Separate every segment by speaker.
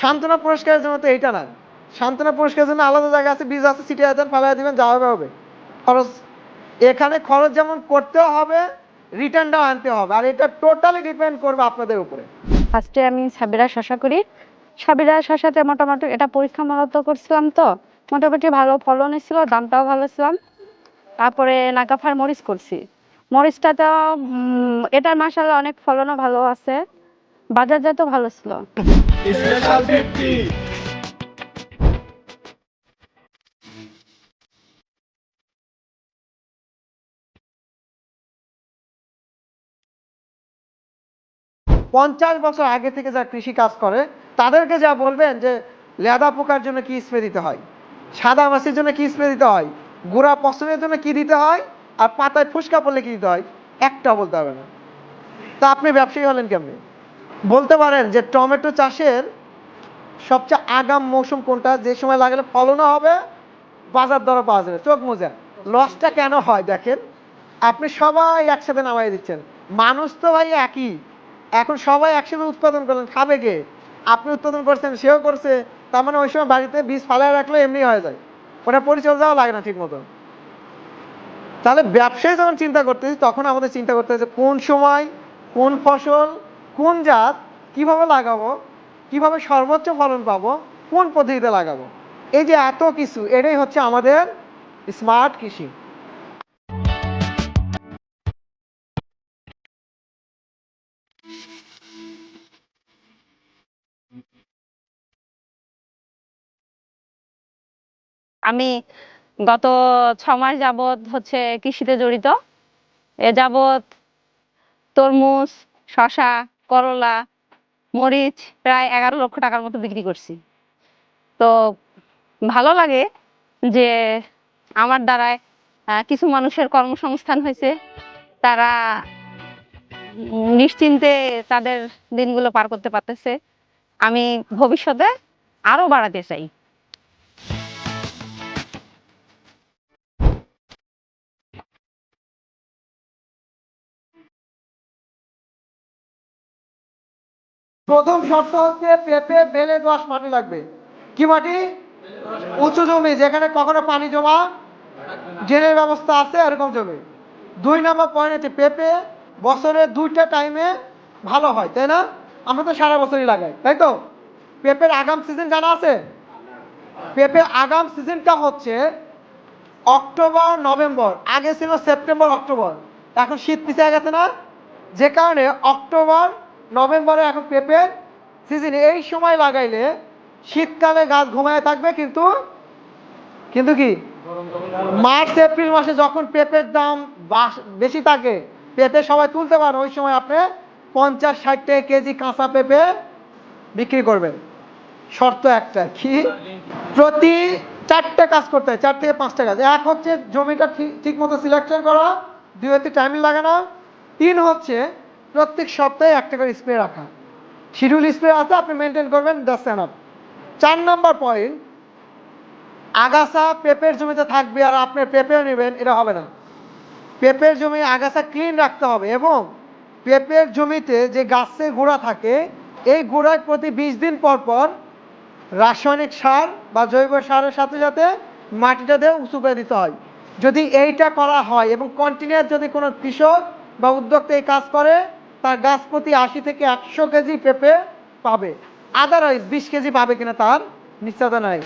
Speaker 1: সান্ত্বনা পুরস্কারের জন্য তো এইটা না। সান্ত্বনা পুরস্কারের জন্য আলাদা জায়গা আছে বীজ আছে সিটি আয়তন ফালাই দিবেন যা হবে হবে। খরচ এখানে খরচ যেমন করতেও হবে রিটার্নটাও আনতে হবে। আর এটা টোটালি ডিপেন্ড করবে আপনাদের উপরে।
Speaker 2: ফার্স্টে আমি সাবিরা শশা করি। সাবিরা শশাতে মোটামুটি এটা পরীক্ষামূলত করছিলাম তো। মোটামুটি ভালো ফলন ছিল দামটাও ভালো ছিলাম। তারপরে নাগাফার মরিচ করছি। মরিচটাতেও উম, এটার মাসাল অনেক ফলনও ভালো আছে। বাজারজাতও ভালো ছিল।
Speaker 1: পঞ্চাশ বছর আগে থেকে যারা কৃষি কাজ করে তাদেরকে যা বলবেন যে লেদা পোকার জন্য কি স্প্রে দিতে হয়? সাদা মাছির জন্য কি স্প্রে দিতে হয়? গুড়া পছন্দের জন্য কি দিতে হয়? আর পাতায় ফুসকা পড়লে কি দিতে হয়? একটা বলতে হবে না। তা আপনি ব্যবসায়ী হলেন কেমনি? বলতে পারেন যে টমেটো চাষের সবচেয়ে আগাম মৌসুম কোনটা? যে সময় লাগালে ফলনও হবে, বাজার দরও পাওয়া যাবে। চোখ মোজা লসটা কেন হয় দেখেন? আপনি সবাই একসাথে নামাই দিচ্ছেন। মানুষ তো ভাই একই। এখন সবাই একসাথে উৎপাদন করলেন। খাবে কে? আপনি উৎপাদন করছেন, সেও করছে। তার মানে ওই সময় বাড়িতে বীজ ফালায় রাখলে এমনি হয়ে যায়। ওটা পরিচর্যাও লাগে না ঠিক মতো তাহলে ব্যবসায়ী যখন চিন্তা করতেছি, তখন আমাদের চিন্তা করতে যে কোন সময় কোন ফসল কোন জাত কীভাবে লাগাবো, কীভাবে সর্বোচ্চ ফলন পাবো, কোন পদ্ধতিতে লাগাবো? এই যে এত কিছু, এটাই হচ্ছে আমাদের স্মার্ট কৃষি।
Speaker 2: আমি গত ছ মাস যাবৎ হচ্ছে কৃষিতে জড়িত। এ যাবৎ তরমুজ, শসা করলা, মরিচ, প্রায় এগারো লক্ষ টাকার মতো বিক্রি করছি। তো ভালো লাগে যে আমার দ্বারায় কিছু মানুষের কর্মসংস্থান হয়েছে। তারা নিশ্চিন্তে তাদের দিনগুলো পার করতে পারতেছে। আমি ভবিষ্যতে আরও বাড়াতে চাই।
Speaker 1: প্রথম শর্ত হচ্ছে পেঁপে বেলে দোয়াশ মাটি লাগবে। কি মাটি? উঁচু জমি, যেখানে কখনো পানি জমা ড্রেনের ব্যবস্থা আছে, এরকম জমি। দুই নম্বর পয়েন্ট হচ্ছে পেঁপে বছরে দুইটা টাইমে ভালো হয়, তাই না? আমরা তো সারা বছরই লাগাই, তাই তো? পেঁপের আগাম সিজন জানা আছে? পেঁপের আগাম সিজনটা হচ্ছে অক্টোবর, নভেম্বর। আগে ছিল সেপ্টেম্বর, অক্টোবর। এখন শীত পিছিয়ে গেছে না? যে কারণে অক্টোবর নভেম্বরে এখন পেঁপের সিজন এই সময় লাগাইলে শীতকালে গাছ ঘুমায় থাকবে কিন্তু কিন্তু কি? মার্চ, এপ্রিল মাসে যখন পেঁপের দাম বেশি থাকে, পেঁপে সবাই তুলতে পারে, ওই সময় আপনি পঞ্চাশ, ষাট টাকা কেজি কাঁচা পেঁপে বিক্রি করবেন। শর্ত একটা কি? প্রতি চারটে কাজ করতে হয়, চার থেকে পাঁচটা কাজ। এক হচ্ছে জমিটা ঠিক ঠিক মতো সিলেকশন করা, দুই হচ্ছে টাইমিং লাগানো, তিন হচ্ছে প্রত্যেক সপ্তাহে একটা করে স্প্রে রাখা। শিডিউল স্প্রে আছে, আপনি মেনটেন করবেন দ্যাটস এনাফ চার নাম্বার পয়েন্ট আগাছা পেঁপের জমিতে থাকবে আর আপনি পেঁপেও নেবেন, এটা হবে না। পেঁপের জমি আগাছা ক্লিন রাখতে হবে এবং পেঁপের জমিতে যে গাছের গোড়া থাকে, এই গোড়ায় প্রতি বিশ দিন পর পর রাসায়নিক সার বা জৈব সারের সাথে সাথে মাটিটা দিয়ে উঁচু করে দিতে হয়। যদি এইটা করা হয় এবং কন্টিনিউয়াস যদি কোনো কৃষক বা উদ্যোক্তা এই কাজ করে তার গাছ প্রতি আশি থেকে একশো কেজি পেঁপে পাবে। আদারওয়াইজ বিশ কেজি পাবে কিনা তার নিশ্চয়তা নাই।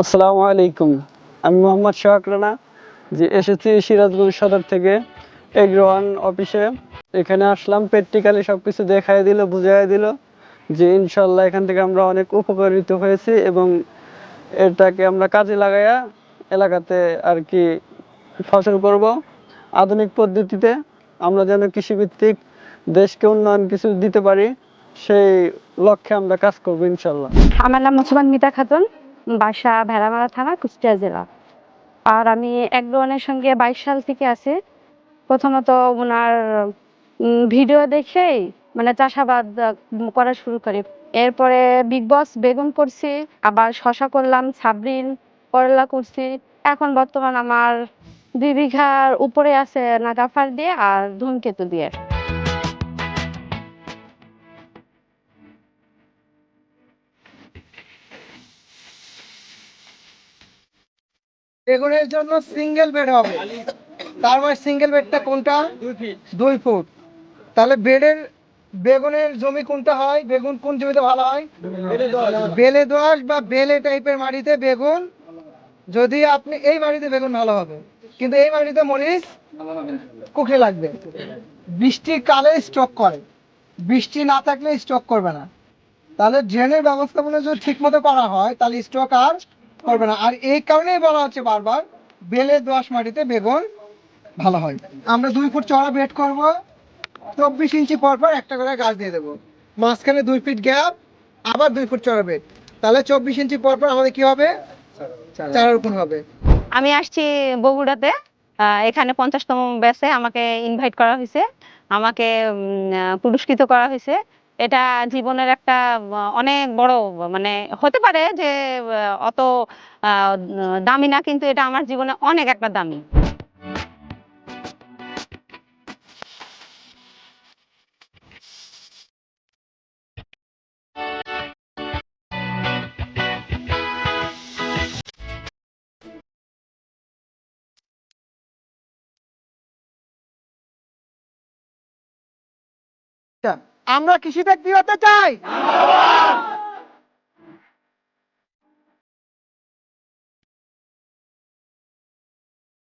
Speaker 3: আসসালামু আলাইকুম। আমি মোহাম্মদ সোহাগ রানা, যে এসেছি সিরাজগঞ্জ সদর থেকে এগ্রোয়ান অফিসে। এখানে আসলাম প্র্যাকটিক্যালি সব কিছু দেখাই দিল বুঝাই দিল যে ইনশাল্লাহ এখান থেকে আমরা অনেক উপকারিত হয়েছি এবং এটাকে আমরা কাজে লাগাইয়া এলাকাতে আর কি ফসল করব। আধুনিক পদ্ধতিতে আমরা যেন কৃষিভিত্তিক দেশকে উন্নয়ন কিছু দিতে পারি, সেই লক্ষ্যে আমরা কাজ করব ইনশাল্লাহ
Speaker 2: আমার নাম মুসলমান মিতা খাতুন, বাসা ভেড়ামারা থানা, কুষ্টিয়া জেলা। আর আমি একজনের সঙ্গে বাইশ সাল থেকে আছি। প্রথমত ওনার ভিডিও দেখেই মানে চাষাবাদ করা শুরু করি। এরপরে বিগ বস বেগুন করছি আবার শশা করলাম সাবরিন করলা করছি। এখন বর্তমান আমার দুই বিঘার উপরে আছে নাগাফার দিয়ে আর ধূমকেতু দিয়ে।
Speaker 1: বেগুনের জন্য সিঙ্গেল বেড হবে। তার মানে সিঙ্গেল বেডটা কোনটা? দুই ফুট তাহলে বেডের বেগুনের জমি কোনটা হয়? বেগুন কোন জমিতে ভালো হয়? বেলে দোআঁশ বা বেলে টাইপের মাটিতে বেগুন। যদি আপনি এই মাটিতে বেগুন ভালো হবে। কিন্তু এই মাটিতে মরিচ কুকড়ে লাগবে। বৃষ্টির কালে স্টক করে। বৃষ্টি না থাকলে স্টক করবে না। তাহলে ড্রেনের ব্যবস্থাপনা যদি ঠিক মতো করা হয়, তাহলে স্টক আর করবে না। আর এই কারণেই বলা হচ্ছে বারবার, বেলে দোআঁশ মাটিতে বেগুন ভালো হয়। আমরা দুই ফুট চড়া বেড করব। চব্বিশ ইঞ্চি পর পর একটা করে গাছ দিয়ে দেবো। মাঝখানে দুই ফিট গ্যাপ আবার দুই ফুট চড়া বেড তাহলে চব্বিশ ইঞ্চি পর পর আমাদের কি হবে? চারা। রোপণ হবে।
Speaker 2: আমি আসছি বগুড়াতে। এখানে পঞ্চাশতম ব্যাচে আমাকে ইনভাইট করা হয়েছে। আমাকে পুরস্কৃত করা হয়েছে। এটা জীবনের একটা অনেক বড় মানে হতে পারে যে অত আহ, দামি না কিন্তু এটা আমার জীবনে অনেক একটা দামি।
Speaker 1: আমরা কৃষি কি হতে চাই।